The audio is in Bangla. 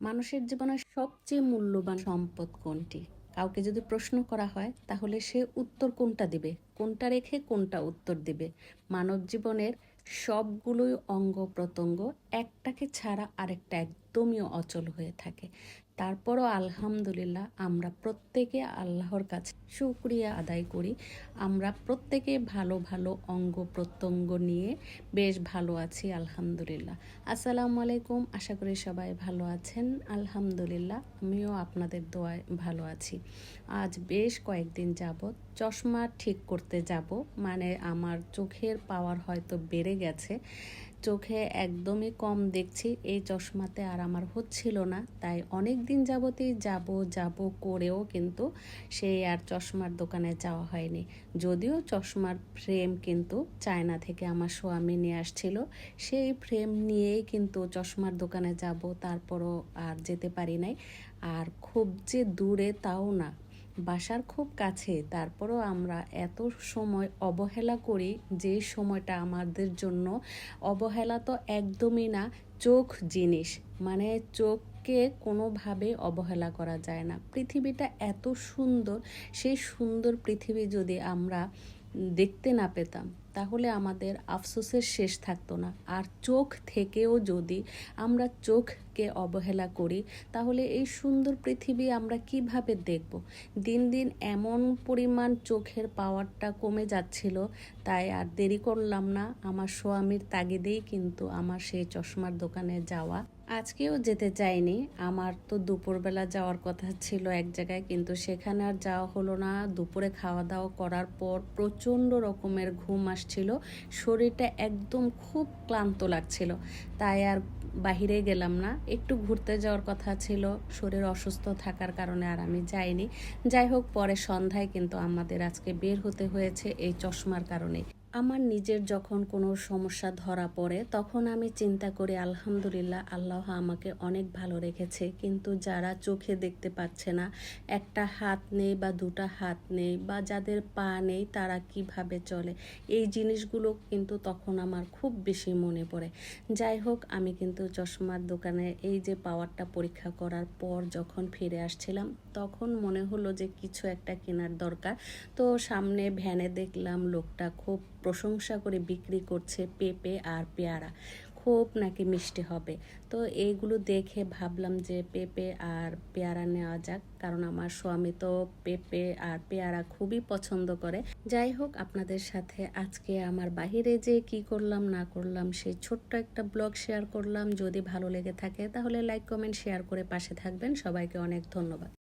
মানুষের জীবনে সবচেয়ে মূল্যবান সম্পদ কোনটি? কাউকে যদি প্রশ্ন করা হয়, তাহলে সে উত্তর কোনটা দেবে? কোনটা রেখে কোনটা উত্তর দেবে? মানব জীবনের সবগুলোই অঙ্গ প্রত্যঙ্গ একটাকে ছাড়া আরেকটা একদমই অচল হয়ে থাকে। তারপরও আলহামদুলিল্লাহ আমরা প্রত্যেকে আল্লাহর কাছে শুক্রিয়া আদায় করি। আমরা প্রত্যেকে ভালো ভালো অঙ্গ প্রত্যঙ্গ নিয়ে বেশ ভালো আছি, আলহামদুলিল্লাহ। আসসালামু আলাইকুম, আশা করি সবাই ভালো আছেন। আলহামদুলিল্লাহ, আমিও আপনাদের দোয়ায় ভালো আছি। আজ বেশ কয়েকদিন যাবৎ চশমা ঠিক করতে যাব মানে আমার চোখের পাওয়ার হয়তো বেড়ে গেছে। চোখে একদমই কম দেখছি। এই চশমাতে আর আমার হচ্ছিল না। তাই অনেক দিন যাবতেই যাব যাব করেও কিন্তু সেই আর চশমার দোকানে যাওয়া হয়নি। যদিও চশমার ফ্রেম কিন্তু চায়না থেকে আমার স্বামী নিয়ে আসছিল। সেই ফ্রেম নিয়েই কিন্তু চশমার দোকানে যাব, তারপরও আর যেতে পারি নাই। আর খুব যে দূরে তাও না। বাসার খুব কাছে, তারপরও আমরা এত সময় অবহেলা করি যে সময়টা আমাদের জন্য। অবহেলা তো একদমই না, চোখ জিনিস। মানে চোখ কে কোনোভাবে অবহেলা করা যায় না। পৃথিবীটা এত সুন্দর, সেই সুন্দর পৃথিবী যদি আমরা দেখতে না পেতাম। তাহলে আমাদের আফসোসের শেষ থাকতো না। আর চোখ থেকেও যদি আমরা চোখকে অবহেলা করি, তাহলে এই সুন্দর পৃথিবী আমরা কীভাবে দেখব? দিন দিন এমন পরিমাণ চোখের পাওয়ারটা কমে যাচ্ছিল, তাই আর দেরি করলাম না। আমার স্বামীর তাগিদেই কিন্তু আমার সেই চশমার দোকানে যাওয়া। আজকেও যেতে চাইনি। আমার তো দুপুরবেলা যাওয়ার কথা ছিল এক জায়গায়, কিন্তু সেখানে আর যাওয়া হলো না। দুপুরে খাওয়া দাওয়া করার পর প্রচণ্ড রকমের ঘুম আসছিল, শরীরটা একদম খুব ক্লান্ত লাগছিল। তাই আর বাহিরে গেলাম না। একটু ঘুরতে যাওয়ার কথা ছিল, শরীর অসুস্থ থাকার কারণে আর আমি যাইনি। যাই হোক, পরে সন্ধ্যায় কিন্তু আমাদের আজকে বের হতে হয়েছে এই চশমার কারণে আমার নিজের যখন কোনো সমস্যা ধরা পড়ে, তখন আমি চিন্তা করি, আলহামদুলিল্লাহ, আল্লাহ আমাকে অনেক ভালো রেখেছে। কিন্তু যারা চোখে দেখতে পাচ্ছে না, একটা হাত নেই বা দুটা হাত নেই বা যাদের পা নেই, তারা কীভাবে চলে? এই জিনিসগুলো কিন্তু তখন আমার খুব বেশি মনে পড়ে। যাই হোক, আমি কিন্তু চশমার দোকানে এই যে পাওয়ারটা পরীক্ষা করার পর যখন ফিরে আসছিলাম, তখন মনে হলো যে কিছু একটা কেনার দরকার। তো সামনে ভ্যানে দেখলাম লোকটা খুব প্রশংসা করে বিক্রি করছে পেঁপে আর পেয়ারা। খুব নাকি মিষ্টি হবে। তো এইগুলো দেখে ভাবলাম যে পেঁপে আর পেয়ারা নেওয়া যাক, কারণ আমার স্বামী তো পেঁপে আর পেয়ারা খুবই পছন্দ করে। যাই হোক, আপনাদের সাথে আজকে আমার বাহিরে যে কি করলাম, না করলাম, সেই ছোট্ট একটা ব্লগ শেয়ার করলাম। যদি ভালো লেগে থাকে, তাহলে লাইক, কমেন্ট, শেয়ার করে পাশে থাকবেন। সবাইকে অনেক ধন্যবাদ।